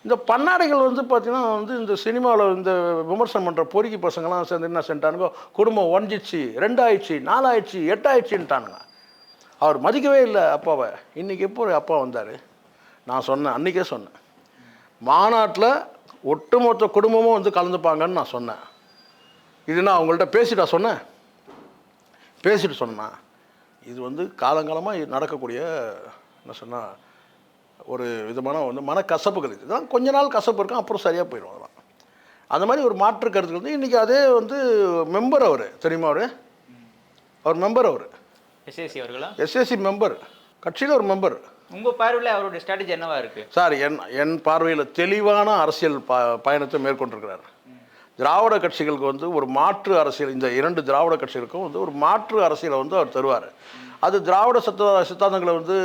இந்த பன்னாடைகள் வந்து பார்த்தீங்கன்னா வந்து இந்த சினிமாவில் இந்த விமர்சனம் பண்ணுற பொறுக்கி பசங்கள்லாம் சேர்ந்து என்ன செஞ்சிட்டானுங்க குடும்பம் ஒன்றிச்சு ரெண்டாயிடுச்சு நாலாயிடுச்சு எட்டாயிடுச்சுன்ட்டானுங்க. அவர் மதிக்கவே இல்லை அப்பாவை. இன்றைக்கி எப்போ அப்பா வந்தார்? நான் சொன்னேன் அன்றைக்கே சொன்னேன். மாநாட்டில் ஒட்டுமொத்த குடும்பமும் வந்து கலந்துப்பாங்கன்னு நான் சொன்னேன். இது நான் அவங்கள்ட்ட பேசிட்டா சொன்னேன். பேசிட்டு சொன்னா இது வந்து காலங்காலமாக நடக்கக்கூடிய என்ன சொன்னால் ஒரு விதமான வந்து மனக்கசப்புகள் இது. இதெல்லாம் கொஞ்ச நாள் கசப்பு இருக்கும் அப்புறம் சரியாக போயிடும் அதெல்லாம். அந்த மாதிரி ஒரு மாற்று கருத்துக்கள் வந்து இன்றைக்கி அதே வந்து மெம்பர் அவர் தெரியுமா அவர்? அவர் மெம்பர் அவர். எஸ்ஏசி அவர்களா? SSC member. கட்சியில் ஒரு மெம்பர். உங்க பார்வையில் அவருடைய ஸ்ட்ராட்டஜி என்னவா இருக்கு? சார் என் என் பார்வையில் தெளிவான அரசியல் ப பயணத்தை மேற்கொண்டிருக்கிறார். திராவிட கட்சிகளுக்கு வந்து ஒரு மாற்று அரசியல் இந்த இரண்டு திராவிட கட்சிகளுக்கும் வந்து ஒரு மாற்று அரசியலை வந்து அவர் தருவார். அது திராவிட சத்த சித்தாந்தங்களை வந்து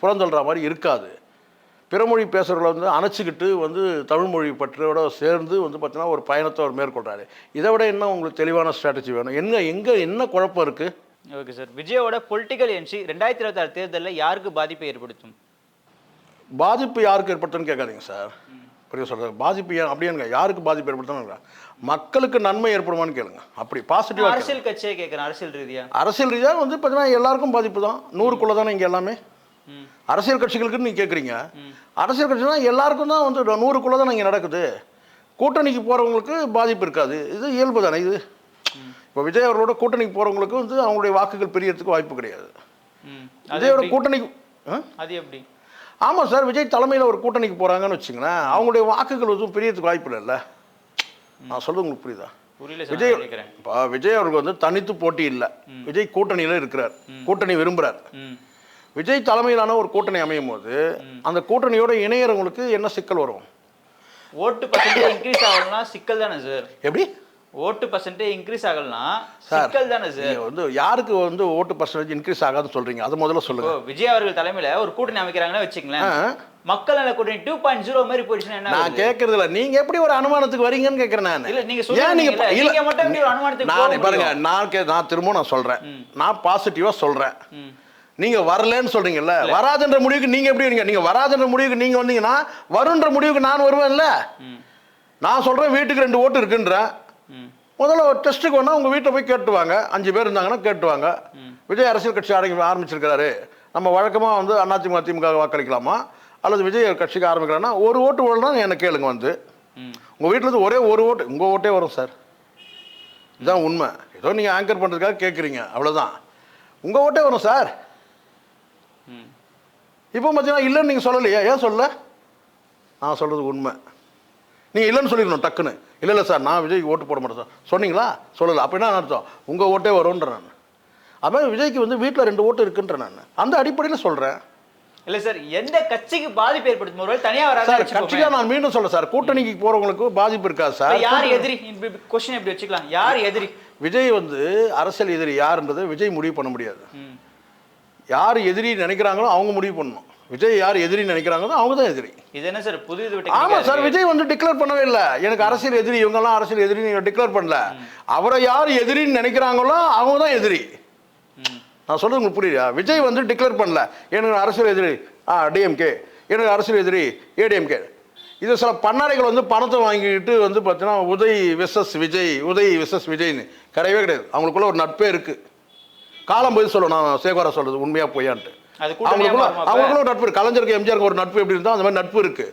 புறந்தள்ளுற மாதிரி இருக்காது. பிறமொழி பேசுகிறவங்களை வந்து அணைச்சிக்கிட்டு வந்து தமிழ்மொழி பற்றியோட சேர்ந்து வந்து பார்த்தீங்கன்னா ஒரு பயணத்தை அவர் மேற்கொள்கிறாரு இதை விட என்ன உங்களுக்கு தெளிவான ஸ்ட்ராட்டஜி வேணும்? என்ன எங்கே என்ன குழப்பம் இருக்குது ஓகே சார். விஜயோட பொலிட்டிக்கல் என்ட்ரி ரெண்டாயிரத்தி இருபத்தாறு தேர்தலில் யாருக்கு பாதிப்பை ஏற்படுத்தும்? பாதிப்பு யாருக்கு ஏற்படுத்துன்னு கேட்காதீங்க சார். புரிய சொல்கிறது பாதிப்பு அப்படியே யாருக்கு பாதிப்பு ஏற்படுத்தணும் மக்களுக்கு நன்மை ஏற்படுமான்னு கேளுங்க. அப்படி பாசிட்டிவாக அரசியல் கட்சியை கேட்குறேன் அரசியல் ரீதியா? அரசியல் ரீதியாக வந்து பார்த்தீங்கன்னா எல்லாருக்கும் பாதிப்பு தான். நூறுக்குள்ளே தானே இங்கே எல்லாமே? அரசியல் கட்சிகளுக்குன்னு நீங்கள் கேட்குறீங்க. அரசியல் கட்சினா எல்லாருக்கும் தான் வந்து நூறுக்குள்ளே தான் இங்கே நடக்குது. கூட்டணிக்கு போகிறவங்களுக்கு பாதிப்பு இருக்காது. இது இயல்பு தானே இது? இப்போ விஜய் அவர்களோட கூட்டணிக்கு போகிறவங்களுக்கு வந்து அவங்களுடைய வாக்குகள் பிரியறதுக்கு வாய்ப்பு கிடையாது. விஜயோட? கூட்டணிக்கு அது எப்படி? ஆமாம் சார் விஜய் தலைமையில் ஒரு கூட்டணிக்கு போகிறாங்கன்னு வச்சுங்களேன் அவங்களுடைய வாக்குகள் எதுவும் பிரியறதுக்கு வாய்ப்பு இல்லைல்ல நான் சொல்றது உங்களுக்கு புரியுதா? விஜய் இப்போ விஜய் அவருக்கு வந்து தனித்து போட்டி இல்லை. விஜய் கூட்டணியில் இருக்கிறார். கூட்டணி விரும்புகிறார் விஜய் தலைமையிலான ஒரு கூட்டணி அமையும் போது அந்த கூட்டணியோட இணையறவங்களுக்கு என்ன சிக்கல் வரும்? ஓட்டு பர்சன்டேஜ் இன்க்ரீஸ் ஆகலனா சிக்கல் தானே சார். எப்படி? ஓட்டு பர்சன்டேஜ் இன்க்ரீஸ் ஆகலனா சிக்கல் தானே சார்? வந்து யாருக்கு வந்து ஓட்டு பர்சன்டேஜ் இன்க்ரீஸ் ஆகாதுன்னு சொல்றீங்க? அதை முதல்ல சொல்லுங்க. விஜய் அவர்கள் தலைமையில ஒரு கூட்டணி அமைக்கிறாங்கன்னு வச்சுங்களேன். மக்கள் நல கூட்டணி டூ பாயிண்ட் ஜீரோ மாதிரி போயிடுச்சுன்னா என்ன நான்? கேட்கறது இல்ல நீங்க எப்படி ஒரு அனுமானத்துக்கு வரீங்கன்னு கேட்கறேன் நான். இல்ல, நீங்க நீங்க நீங்க மட்டும் அனுமானத்துக்கு நான் பாருங்க? நான் கே நான் திரும்ப நான் சொல்றேன். நான் பாசிட்டிவா சொல்றேன். நீங்க வரலன்னு சொல்றீங்கல்ல? வராதுன்ற முடிவுக்கு நீங்க எப்படி வரீங்க? நீங்க வராதுன்ற முடிவுக்கு நீங்க வந்தீங்கன்னா வருன்ற முடிவுக்கு நான் வருவேன்ல. நான் சொல்றேன் வீட்டுக்கு ரெண்டு ஓட்டு இருக்குன்றேன். முதல்ல ஒரு டெஸ்ட்டுக்கு வேணா உங்க வீட்டில் போய் கேட்டுவாங்க. அஞ்சு பேர் இருந்தாங்கன்னா கேட்டுவாங்க. விஜய் அரசியல் கட்சி ஆரம்பி ஆரம்பிச்சிருக்காரு நம்ம வழக்கமாக வந்து அதிமுக திமுக வாக்களிக்கலாமா? அல்லது விஜய் கட்சிக்கு ஆரம்பிக்கிறான்னா ஒரு ஓட்டு விடனா எனக்கு கேளுங்க வந்து. உங்கள் வீட்டில் இருந்து ஒரே ஒரு ஓட்டு உங்கள் ஓட்டே வரும் சார் இதுதான் உண்மை. ஏதோ நீங்கள் ஆங்கர் பண்ணுறதுக்காக கேட்குறீங்க அவ்வளோதான் உங்கள் ஓட்டே வரும் சார். இப்போ பார்த்தீங்கன்னா இல்லைன்னு நீங்கள் சொல்லலையா. ஏன் சொல்லல? நான் சொல்கிறது உண்மை. நீங்கள் இல்லைன்னு சொல்லிடணும் டக்குன்னு. இல்லை இல்லை சார் நான் விஜய்க்கு ஓட்டு போட மாட்டேன் சார். சொன்னீங்களா? சொல்லலை. அப்போ என்ன அர்த்தம். உங்கள் ஓட்டே வரும்ன்ற நான். அதுமாதிரி விஜய்க்கு வந்து வீட்டில் ரெண்டு ஓட்டு இருக்குன்ற நான். அந்த அடிப்படையில் சொல்கிறேன் இல்ல சார் எந்த கட்சிக்கு பாதிப்பு ஏற்படுத்தும்? ஒருவேளை தனியா சார் வராது கட்சியாக நான் மீண்டும் சொல்ல சார். கூட்டணிக்கு போகிறவங்களுக்கு பாதிப்பு இருக்காது சார்? யார் எதிரி? கொஸ்டின் எப்படி வச்சுக்கலாம்? யார் எதிரி? விஜய் வந்து அரசியல் எதிரி யாருன்றதை விஜய் முடிவு பண்ண முடியாது. யார் எதிரி நினைக்கிறாங்களோ அவங்க முடிவு பண்ணணும். விஜய் யார் எதிரி நினைக்கிறாங்களோ அவங்க தான் எதிரி. இது என்ன சார் புது இது ஆமா சார் விஜய் வந்து டிக்ளேர் பண்ணவே இல்லை. எனக்கு அரசியல் எதிரி இவங்கெல்லாம் அரசியல் எதிரி நீங்க டிக்ளேர் பண்ணல. அவரை யார் எதிரின்னு நினைக்கிறாங்களோ அவங்க தான் எதிரி. நான் சொல்றது உங்களுக்கு புரியுதா? விஜய் வந்து டிக்ளேர் பண்ணல. எனக்கு அரசியல் எதிரி ஆ டிஎம்கே எனக்கு அரசியல் எதிரி ஏடிஎம்கே இது சில பண்ணாரைகள் வந்து பணத்தை வாங்கிட்டு வந்து பார்த்தீங்கன்னா உதய் விசஸ் விஜய் உதய் விசஸ் விஜய்னு கிடையவே கிடையாது. அவங்களுக்குள்ள ஒரு நட்பே இருக்கு. காலம் போய் சொல்லும் நான் சேகரா சொல்றது உண்மையா பொய்யான்ட்டு. அது கூட்டணியா அவங்களுக்குள்ள ஒரு நட்பு கலைஞருக்கு எம்ஜிஆருக்கு ஒரு நட்பு எப்படி இருந்தால் அந்த மாதிரி நட்பு இருக்கு.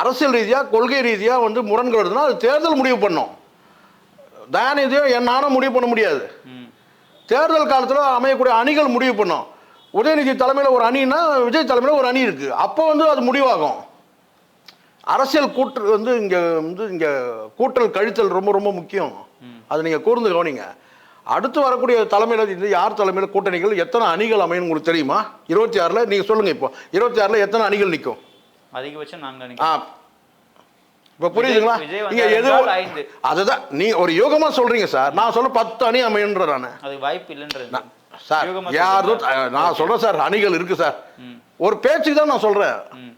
அரசியல் ரீதியா கொள்கை ரீதியா வந்து முரண்கள் வருதுன்னா அது தேர்தல் முடிவு பண்ணும். தயாநிதியோ என் நானும் முடிவு பண்ண முடியாது. தேர்தல் காலத்தில் அமையக்கூடிய அணிகள் முடிவு பண்ணும். உதயநிதி தலைமையில் ஒரு அணின்னா விஜய் தலைமையில் ஒரு அணி இருக்கு. அப்போ வந்து அது முடிவாகும். அரசியல் கூற்று வந்து இங்கே வந்து இங்கே கூட்டல் கழித்தல் ரொம்ப ரொம்ப முக்கியம். அது நீங்கள் கூர்ந்து கவனிங்க. அடுத்து வரக்கூடிய தலைமையில் இது யார் தலைமையில் கூட்டணிகள் எத்தனை அணிகள் அமையும் உங்களுக்கு தெரியுமா? இருபத்தி ஆறில் நீங்கள் சொல்லுங்கள் இப்போ. இருபத்தி ஆறில் எத்தனை அணிகள் நிற்கும் அதிகபட்சம் நாங்க ஆ. இப்போ புரியுதுங்களா? விஜய் நீங்க வந்தால் எது. அதுதான் நீ ஒரு யோகமா சொல்றீங்க சார். நான் சொல்ல பத்து அணி அமையன்ற நான். அது வாய்ப்பு இல்லைன்றது. சார் யாரும் நான் சொல்றேன் சார் அணிகள் இருக்கு சார். ஒரு பேச்சுக்கு தான் நான் சொல்றேன். ம்.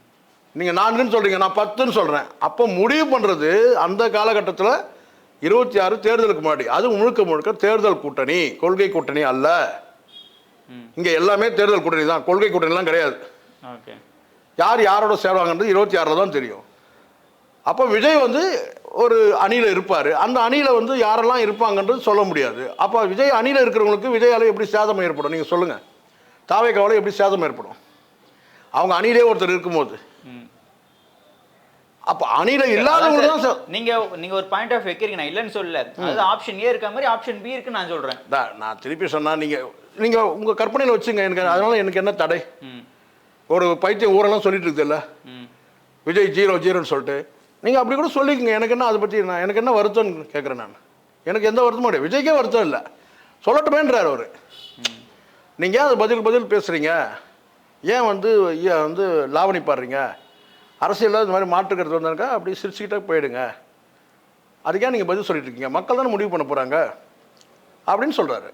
நீங்க நான்குன்னு சொல்றீங்க நான் பத்துன்னு சொல்றேன். அப்போ முடிவு பண்றது அந்த காலகட்டத்தில் இருபத்தி ஆறு தேர்தலுக்கு முன்னாடி. அது முழுக்க முழுக்க தேர்தல் கூட்டணி கொள்கை கூட்டணி அல்ல. இங்க எல்லாமே தேர்தல் கூட்டணி தான். கொள்கை கூட்டணிலாம் கிடையாது. ஓகே. யார் யாரோட சேருவாங்கன்றது இருபத்தி ஆறில் தான் தெரியும். அப்போ விஜய் வந்து ஒரு அணியில் இருப்பார். அந்த அணியில் வந்து யாரெல்லாம் இருப்பாங்கன்றது சொல்ல முடியாது. அப்போ விஜய் அணியில் இருக்கிறவங்களுக்கு விஜயால எப்படி சேதம் ஏற்படும்? நீங்கள் சொல்லுங்கள் தாவை கவலை எப்படி சேதம் ஏற்படும்? அவங்க அணியிலே ஒருத்தர் இருக்கும்போது. அப்போ அணியில் இல்லாதவங்களுக்கு தான் நீங்க நீங்க ஒரு பாயிண்ட் ஆஃப் வைக்கிறீங்க நான் இல்லைன்னு சொல்லல. அது ஆப்ஷன் ஏ இருக்க மாதிரி ஆப்ஷன் பி இருக்குன்னு நான் சொல்றேன். நான் திருப்பி சொன்னால் நீங்கள் நீங்கள் உங்கள் கற்பனையில் வச்சுங்க எனக்கு அதனால எனக்கு என்ன தடை? ஒரு பைத்தியம் ஊரெல்லாம் சொல்லிட்டு இருக்குதுல்ல? விஜய் ஜீரோ ஜீரோன்னு சொல்லிட்டு. நீங்கள் அப்படி கூட சொல்லிக்கங்க எனக்கு என்ன அதை பற்றி நான் எனக்கு என்ன வருத்தம்னு கேட்குறேன் நான். எனக்கு எந்த வருத்தமும் கிடையாது விஜய்க்கே வருத்தம் இல்லை. சொல்லட்டுமேன்றார் அவர். நீங்கள் ஏன் அது பதில் பதில் பேசுகிறீங்க ஏன் வந்து வந்து லாவணி பாடுறீங்க? அரசியலில் இந்த மாதிரி மாற்று கருத்து வந்தாக்கா அப்படி சிரிச்சுக்கிட்டே போயிடுங்க. அதுக்கே நீங்கள் பதில் சொல்லிட்டு இருக்கீங்க? மக்கள் தானே முடிவு பண்ண போகிறாங்க அப்படின்னு சொல்கிறாரு